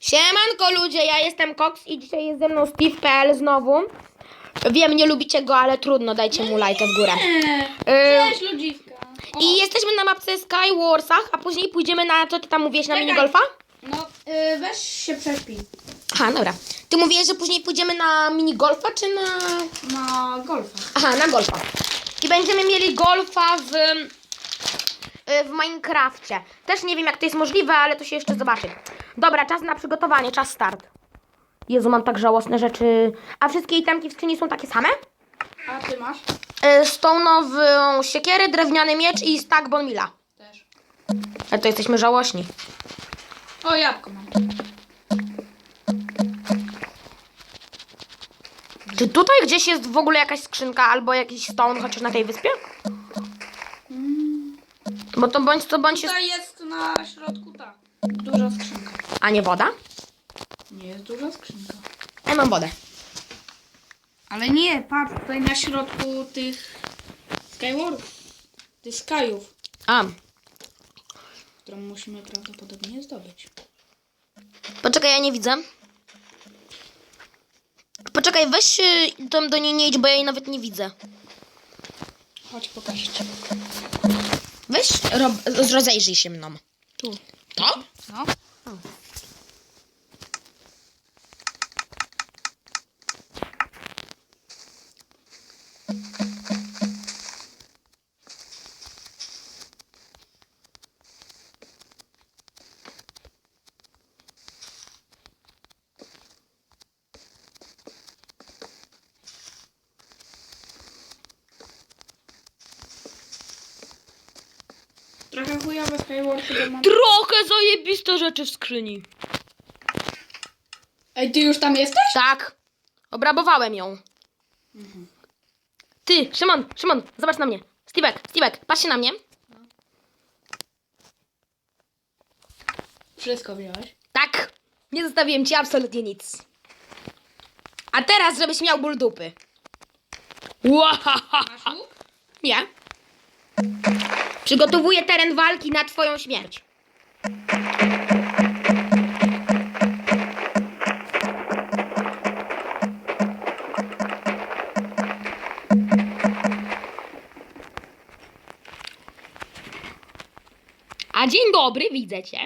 Siemanko ludzie, ja jestem Cox i dzisiaj jest ze mną Steve.pl znowu. Wiem, nie lubicie go, ale trudno, dajcie mu lajkę w górę. Nie. Y, Cześć ludziska. O, I jesteśmy na mapce Skywarsach, a później pójdziemy na, co ty tam mówiłeś, na Czekaj. minigolfa? No, y, weź się prześpij. Aha, dobra. Ty mówiłeś, że później pójdziemy na minigolfa, czy na... Na golfa. Aha, na golfa. I będziemy mieli golfa w, w Minecrafcie. Też nie wiem, jak to jest możliwe, ale to się jeszcze zobaczy. Dobra, czas na przygotowanie, czas start. Jezu, mam tak żałosne rzeczy. A wszystkie itemki w skrzyni są takie same? A ty masz? Y, Stone'ową siekierę, drewniany miecz i stack bonmila. Też. Ale to jesteśmy żałośni. O, jabłko mam. Czy tutaj gdzieś jest w ogóle jakaś skrzynka albo jakiś stone, chociaż na tej wyspie? Bo to bądź co bądź jest... Tutaj jest na środku ta duża skrzynka. A nie woda? Nie jest duża skrzynka. Ja mam wodę. Ale nie, patrz, tutaj na środku tych Skywardów. Tych Skyów, A, którą musimy prawdopodobnie zdobyć. poczekaj, ja nie widzę. Poczekaj, weź y, tam do niej nie idź, bo ja jej nawet nie widzę. Chodź, pokażę ci. Weź, rob, rozejrzyj się mną. Tu. To? No. Trochę chujowe Skyward, bo mam... Trochę zajebiste rzeczy w skrzyni. Ej, ty już tam jesteś? Tak. Obrabowałem ją. Ty, Szymon, Szymon, zobacz na mnie. Stevek, Stevek, patrz się na mnie. Wszystko wziąłeś. Tak. Nie zostawiłem ci absolutnie nic. A teraz, żebyś miał ból dupy. Łahaha. Masz łuk? Nie. Przygotowuję teren walki na twoją śmierć. A dzień dobry, widzę cię.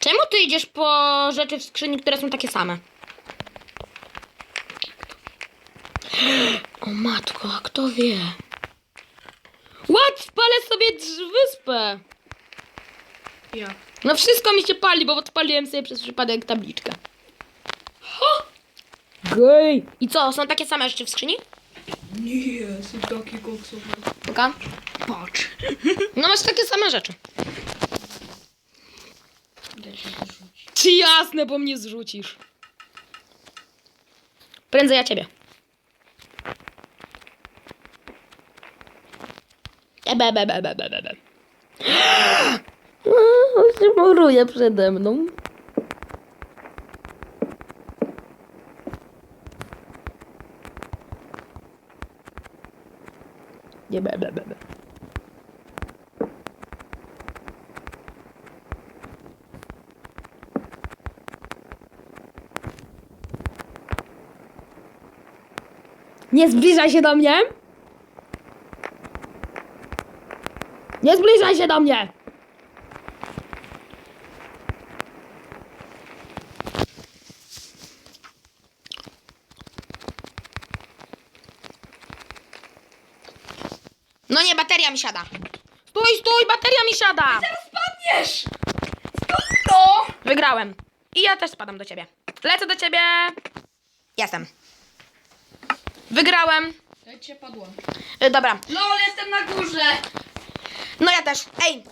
Czemu ty idziesz po rzeczy w skrzyni, które są takie same? O matko, a kto wie? What? Spalę sobie drz- wyspę. Ja. No wszystko mi się pali, bo odpaliłem sobie przez przypadek tabliczkę. Gej! I co, są takie same rzeczy w skrzyni? Nie, są takie koksowe. Puka? Patrz. No masz takie same rzeczy. Daj się wyrzucić. Czy jasne, bo mnie zrzucisz. Prędzej ja ciebie. Be, be, be, be, be, be. On się muruje przede mną. Nie, be, be, be, be. Nie zbliżaj się do mnie! Nie zbliżaj się do mnie! No nie, bateria mi siada. Stój, stój, bateria mi siada! Spadniesz! No! Wygrałem. I ja też spadam do ciebie. Lecę do ciebie. Jestem. Wygrałem. Ja cię padłam. Y, dobra, LOL, jestem na górze! No ja też. Ej,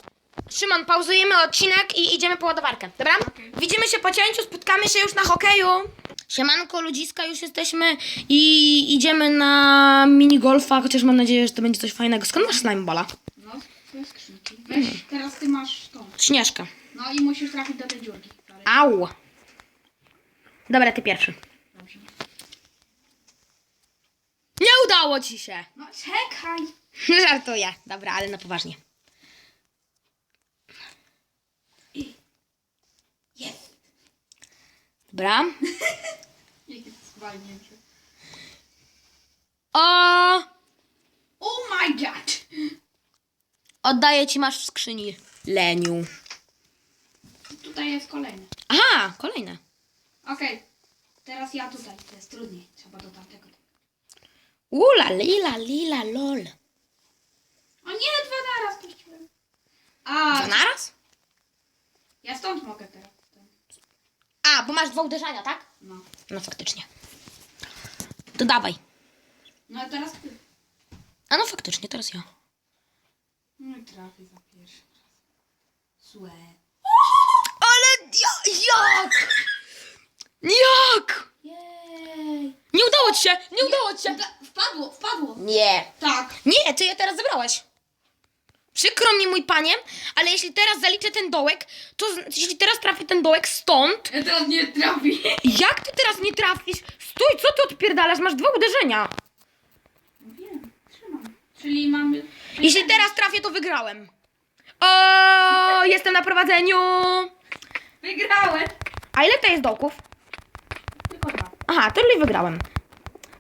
Szymon, pauzujemy odcinek i idziemy po ładowarkę, dobra? Widzimy się po cięciu, spotkamy się już na hokeju. Siemanko, ludziska, już jesteśmy i idziemy na minigolfa, chociaż mam nadzieję, że to będzie coś fajnego. Skąd masz slime balla? No, to jest skrzynki. Weź, teraz ty masz tą. Śnieżka. No i musisz trafić do tej dziurki. Au. Dobra, ty pierwszy. Dobrze. Nie udało ci się. No czekaj! Żartuję. Dobra, ale na poważnie. Dobra. To. O! Oh my god! Oddaję ci, masz w skrzyni. Leniu. Tutaj jest kolejny. Aha, kolejne. Okej. Teraz ja tutaj. To jest trudniej. Trzeba do tamtego. Ula, lila, lila, lol. O nie, dwa naraz puściłem. A, Dwa naraz? ja stąd mogę teraz. Bo masz dwa uderzenia, tak? No. No faktycznie. To dawaj. No a teraz ty. A no faktycznie, teraz ja. No i trafię za pierwszy raz. Złe. Ale ja, jak? Jak? Jej. Nie udało ci się, nie udało ci się. Wpadło, wpadło. Nie. Tak. Nie, ty je teraz zebrałeś. Przykro mi, mój panie, ale jeśli teraz zaliczę ten dołek, to z- jeśli teraz trafię ten dołek stąd, Ja teraz nie trafię. jak ty teraz nie trafisz? Stój, co ty odpierdalasz? Masz dwa uderzenia. Wiem, trzymam. Czyli mamy... Jeśli teraz trafię, to wygrałem. O, jestem na prowadzeniu. Wygrałem. A ile to jest dołków? Tylko dwa. Aha, to czyli wygrałem.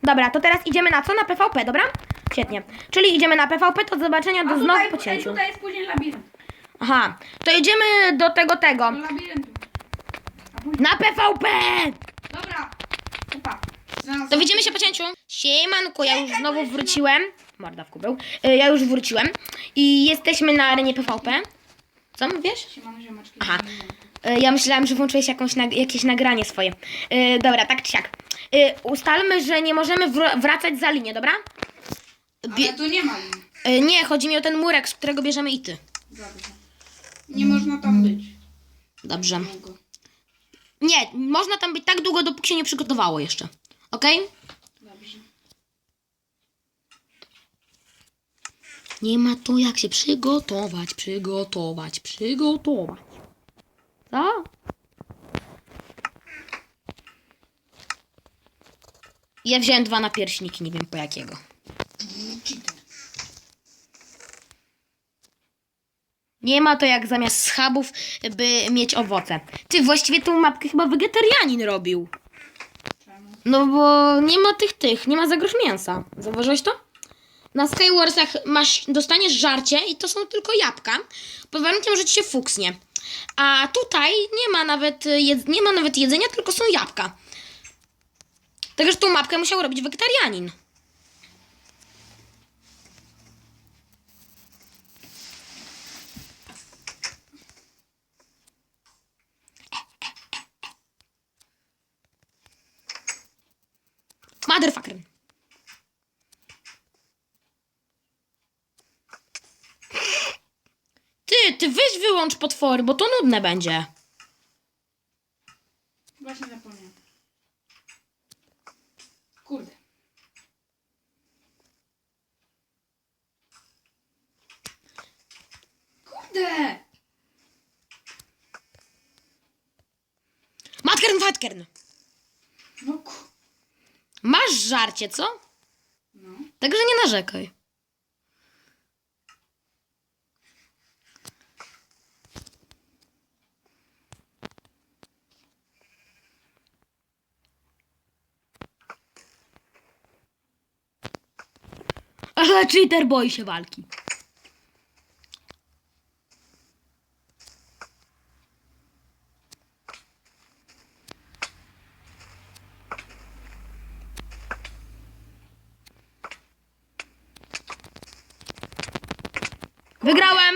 Dobra, to teraz idziemy na co? Na PvP, dobra? Świetnie. Czyli idziemy na PvP, to do zobaczenia do znowu po cięciu. tutaj jest później labirynt. Aha, to idziemy do tego, tego. Do labiryntu. A później... Na PvP! Dobra. Opa. Znalazłem. To widzimy się po cięciu. Siemanko, ja już znowu wróciłem. Morda w kubeł. Y, Ja już wróciłem. I jesteśmy na arenie PvP. Co mówisz? Siemano, ziomeczki. Aha. Y, Ja myślałam, że włączyłeś jakąś nag- jakieś nagranie swoje. Y, dobra, tak czy siak. Y, ustalmy, że nie możemy wr- wracać za linię, dobra? Bie- Ale tu nie ma y, nie, chodzi mi o ten murek, z którego bierzemy ity. Dobrze. Nie można tam być. Dobrze. Długo. Nie, można tam być tak długo, dopóki się nie przygotowało jeszcze. Okej? Dobrze. Nie ma tu jak się przygotować, przygotować, przygotować. Co? Ja wziąłem dwa napierśniki, nie wiem po jakiego. Nie ma to jak zamiast schabów, by mieć owoce. Ty, właściwie tą mapkę chyba wegetarianin robił. Czemu? No bo nie ma tych, tych, nie ma za grosz mięsa. Zauważyłeś to? Na Skywarsach masz, dostaniesz żarcie i to są tylko jabłka, pod warunkiem, że ci się fuksnie. A tutaj nie ma nawet, nie ma nawet jedzenia, tylko są jabłka. Także tą mapkę musiał robić wegetarianin. Motherfucker. Ty, ty weź wyłącz potwory, bo to nudne będzie. Właśnie zapomniałem. Kurde. Kurde! Matkern, fatkern. No ku... Masz żarcie, co? No. Także nie narzekaj. Ale cheater boi się walki. Wygrałem!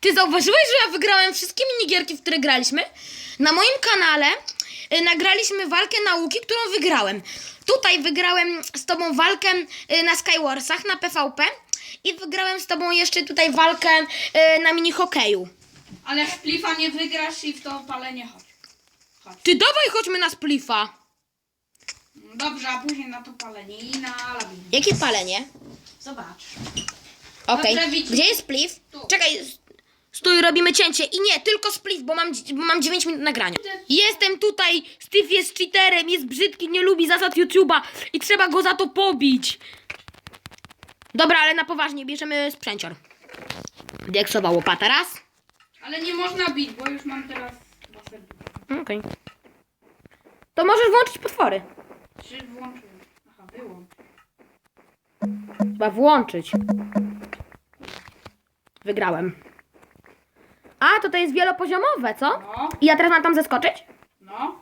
Ty zauważyłeś, że ja wygrałem wszystkie minigierki, w które graliśmy? Na moim kanale y, nagraliśmy walkę nauki, którą wygrałem. Tutaj wygrałem z tobą walkę y, na Skywarsach, na PvP i wygrałem z tobą jeszcze tutaj walkę y, na mini hokeju. Ale w plifa nie wygrasz i w to palenie chodź. Chodź. Ty dawaj chodźmy na splifa. Dobrze, a później na to palenie i na labirynt. Jakie palenie? Zobacz. Okej. Dobrze, widzisz. Gdzie jest spliff? Tu. Czekaj. Stój, robimy cięcie. I nie, tylko spliff, bo mam, bo mam 9 minut nagrania. Jestem tutaj. Steve jest cheaterem, jest brzydki, nie lubi zasad YouTube'a i trzeba go za to pobić. Dobra, ale na poważnie, bierzemy sprzęcior. Dieksowa łopata raz. Ale nie można bić, bo już mam teraz dwa serduszka. Okej. To możesz włączyć potwory. Czy włączyłem? Aha, wyłącz. Chyba włączyć. Wygrałem. A, to to jest wielopoziomowe, co? No, I ja teraz mam tam zeskoczyć? no.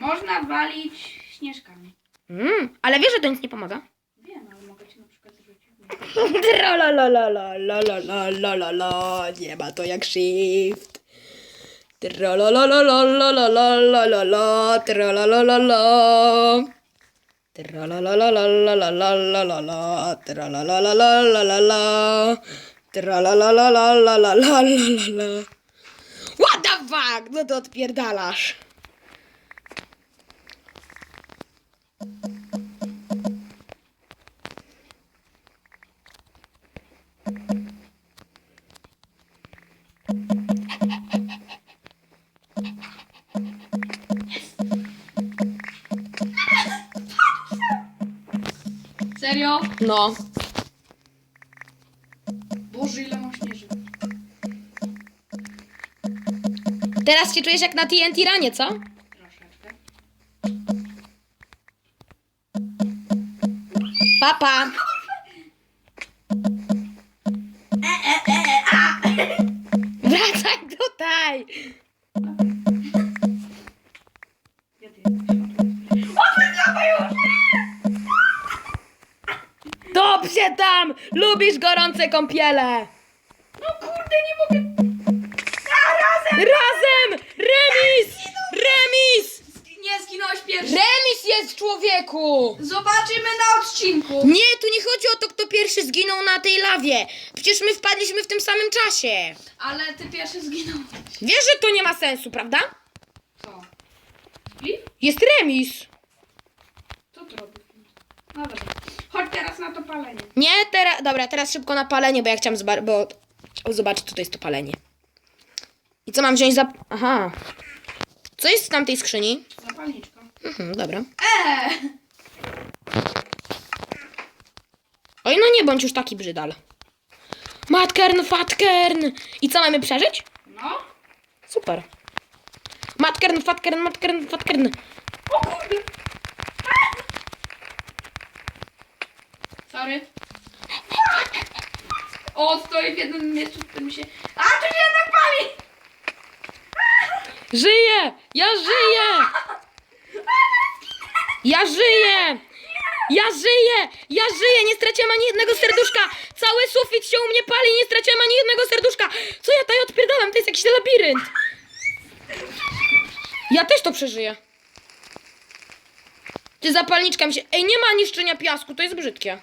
Można walić śnieżkami. Mm, ale wiesz, że to nic nie pomaga? Wiem, ale mogę ci na przykład zrzucić. Tralalalalalalalalalala, nie ma to jak shift. Tralalalalalalalalalala, tralalalala. Tralalalalalalalalalala, tralalalalalalala, tralalalalalalala. What the fuck? No to odpierdalasz. Serio? No. Boże, ile mam. Teraz się czujesz jak na TNT ranie, co? Troszeczkę. Papa. Wracaj tutaj. Dobrze tam. Lubisz gorące kąpiele. No kurde, nie mogę. A, razem! Razem. Remis. Remis. Nie zginąłeś pierwszy. Remis jest człowieku. Zobaczymy na odcinku. Nie, tu nie chodzi o to, kto pierwszy zginął na tej lawie. Przecież my wpadliśmy w tym samym czasie. Ale ty pierwszy zginąłeś. Wiesz, że to nie ma sensu, prawda? Co? Flip? Jest remis. Co tu robi? Dobra. Chodź teraz na to palenie. Nie, teraz. Dobra, teraz szybko na palenie, bo ja chciałam zoba- bo... zobaczyć, to jest to palenie. I co mam wziąć za. Aha. Co jest w tamtej skrzyni? Zapalniczka. Mhm, dobra. Eee! Oj, no nie bądź już taki brzydal. Matkern, fatkern. I co mamy przeżyć? No. Super. Matkern, fatkern, matkern, fatkern. O kurde. Sorry. O, stoi w jednym miejscu, w którym się... A, tu się jednak pali! Żyję! Ja żyję! Ja żyję! Ja żyję! Ja żyję! Nie straciłam ani jednego serduszka! Cały sufit się u mnie pali nie straciłam ani jednego serduszka! Co ja tutaj odpierdalam? To jest jakiś labirynt! Ja też to przeżyję. Ty zapalniczka mi się... Ej, nie ma niszczenia piasku, to jest brzydkie.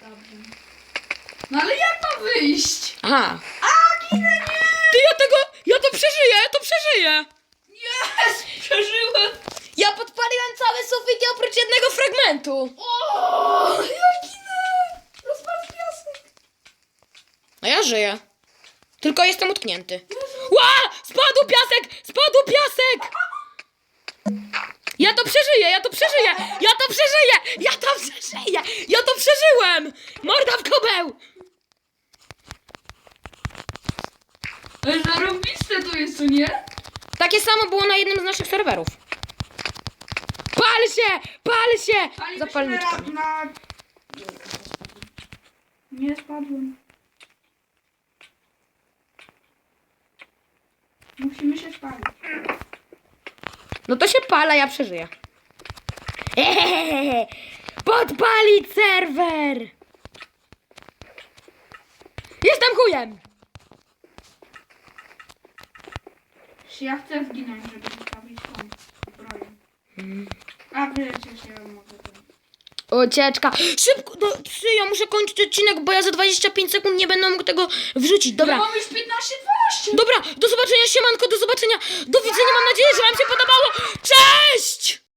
No ale jak ma wyjść? Aha. A, ginę, nie! Ty, ja tego... Ja to przeżyję, ja to przeżyję! Jest! Przeżyłem! Ja podpaliłem cały sufit i oprócz jednego fragmentu! O, ja ginę! Rozpadł piasek. A ja żyję. Tylko jestem utknięty. Ła! Spadł piasek! Spadł piasek! Ja to przeżyję, ja to przeżyję! Ja to przeżyję! Ja to przeżyję! Ja to przeżyłem! Morda w kobeł! Ale zarąbiste to jest, co nie? Takie samo było na jednym z naszych serwerów. Pal się! Pal się! Palibyśmy Zapalniczka. ra- na... Nie spadłem. Musimy się spalić. No to się pala, ja przeżyję. Ehehehe. Podpalić serwer! Jestem chujem! Ja chcę zginąć, żeby zostawić tą broję. A przecież ja mogę. Ucieczka. Szybko, do, trzy, ja muszę kończyć odcinek, bo ja za 25 sekund nie będę mógł tego wrzucić. Dobra. mam już 15-12. Dobra, do zobaczenia, siemanko, do zobaczenia. Do widzenia, mam nadzieję, że wam się podobało. Cześć!